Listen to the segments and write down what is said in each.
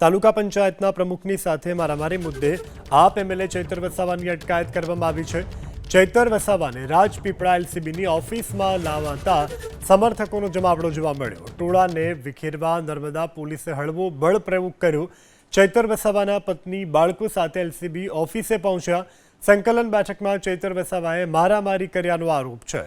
તાલુકા પંચાયતના પ્રમુખની સાથે મારામારી મુદ્દે આપ એમએલએ ચૈતર વસાવાની અટકાયત કરવામાં આવી છે. ચૈતર વસાવાને રાજપીપળા એલસીબીની ઓફિસમાં લાવતા સમર્થકોનો જમાવડો જોવા મળ્યો. ટોળાને વિખેરવા નર્મદા પોલીસે હળવો બળ પ્રયોગ કર્યો. ચૈતર વસાવાના પત્ની બાળકો સાથે એલસીબી ઓફિસે પહોંચ્યા. સંકલન બેઠકમાં ચૈતર વસાવાએ મારામારી કર્યાનો આરોપ છે.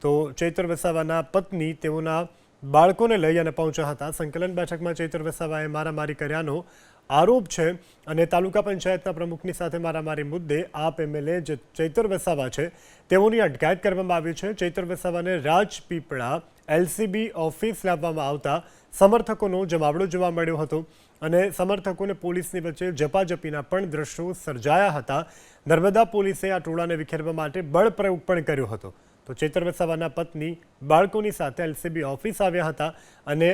તો ચૈતર વસાવાના પત્ની તેઓના બાળકોને લઈ અને પહોંચ્યા હતા. સંકલન બેઠકમાં ચૈતર વસાવાએ મારામારી કર્યાનો આરોપ છે અને તાલુકા પંચાયતના પ્રમુખની સાથે મારામારી મુદ્દે આપ એમએલએ જે ચૈતર વસાવા છે. તેઓની અટકાયત કરવામાં આવી છે. ચૈતર વસાવાને રાજપીપળા એલસીબી ઓફિસ લાવવામાં આવતા સમર્થકોનો જમાવડો જોવા મળ્યો હતો અને સમર્થકોને પોલીસની વચ્ચે જપાજપીના પણ દ્રશ્યો સર્જાયા હતા. નર્મદા પોલીસે આ ટોળાને વિખેરવા માટે બળ પ્રયોગ પણ કર્યો હતો. તો ચેતર વસાવાના પત્ની બાળકોની સાથે એલસીબી ઓફિસ આવ્યા હતા અને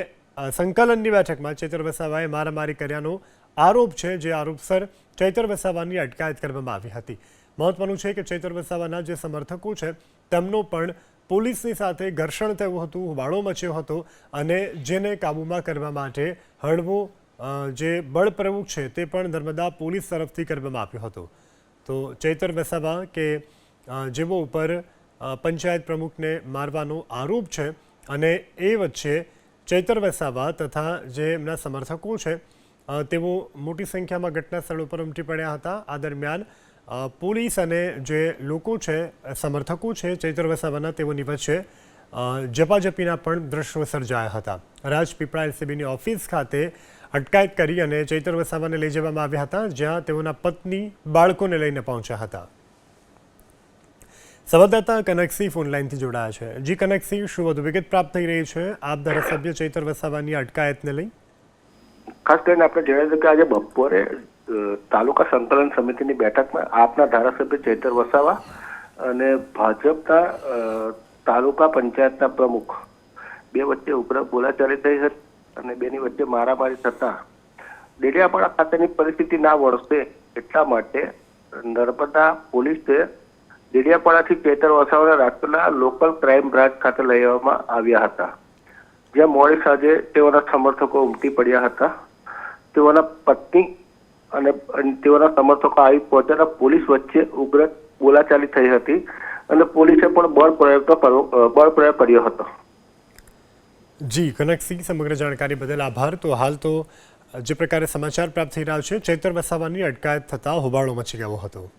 સંકલનની બેઠકમાં ચેતર વસાવાએ મારામારી કર્યાનો આરોપ છે, જે આરોપસર ચૈતર વસાવાની અટકાયત કરવામાં આવી હતી. મહત્વનું છે કે ચૈતર વસાવાના જે સમર્થકો છે, તેમનો પણ પોલીસની સાથે ઘર્ષણ થયું હતું, હોબાળો મચ્યો હતો અને જેને કાબૂમાં કરવા માટે હળવો જે બળ પ્રમુખ છે તે પણ નર્મદા પોલીસ તરફથી કરવામાં આવ્યો હતો. તો ચૈતર વસાવા કે જેવો ઉપર પંચાયત પ્રમુખને મારવાનો આરોપ છે અને એ વચ્ચે ચૈતર વસાવા તથા જે એમના સમર્થકો છે તેઓ મોટી સંખ્યામાં ઘટના સ્થળ ઉપર ઉમટી પડ્યા હતા. આ દરમિયાન પોલીસ અને જે લોકો છે, સમર્થકો છે ચૈતર વસાવાના તેઓની વચ્ચે જપાજપીના પણ દ્રશ્યો સર્જાયા હતા. રાજપીપળા એલસીબીની ઓફિસ ખાતે અટકાયત કરી અને ચૈતર વસાવાને લઈ જવામાં આવ્યા હતા, જ્યાં તેઓના પત્ની બાળકોને લઈને પહોંચ્યા હતા. સંવાદદાતા કનકસિંહ ફોનલાઇનથી જોડાયા છે. જી કનકસિંહ શું વધુ વિગત પ્રાપ્ત થઈ રહી છે? આપ ધારાસભ્ય ચૈતર વસાવાની અટકાયતને લઈ? ખાસ કરીને આપણે જણાવ્યું કે આજે બપોરે તાલુકા સંકલન સમિતિની બેઠકમાં આપના ધારાસભ્ય ચૈતર વસાવા અને ભાજપના તાલુકા પંચાયતના પ્રમુખ બે વચ્ચે ઉપર બોલાચાલી થઈ હતી અને બેની વચ્ચે મારામારી થતા ડેડિયાપાડા ખાતેની પરિસ્થિતિ ના વળશે એટલા માટે નર્મદા પોલીસે ડેડિયાપાડાથી ચૈતર વસાવાના રાજકોટના લોકલ ક્રાઇમ બ્રાન્ચ ખાતે લઈ આવવામાં આવ્યા હતા. જ્યાં મોડી સાંજે તેઓના સમર્થકો ઉમટી પડ્યા હતા. તેઓના પત્ની અને તેઓના સમર્થકો આવી પહોંચ્યા પોલીસ વચ્ચે ઉગ્ર બોલાચાલી થઈ હતી અને પોલીસે પણ બળ પ્રયોગ બળ પ્રયોગ કર્યો હતો. જી, કનકસિંહ, સમગ્ર જાણકારી બદલ આભાર. તો હાલ તો જે પ્રકારે સમાચાર પ્રાપ્ત થઈ રહ્યા છે, ચેતર વસાવાની અટકાયત થતાં હોબાળો મચી ગયો હતો.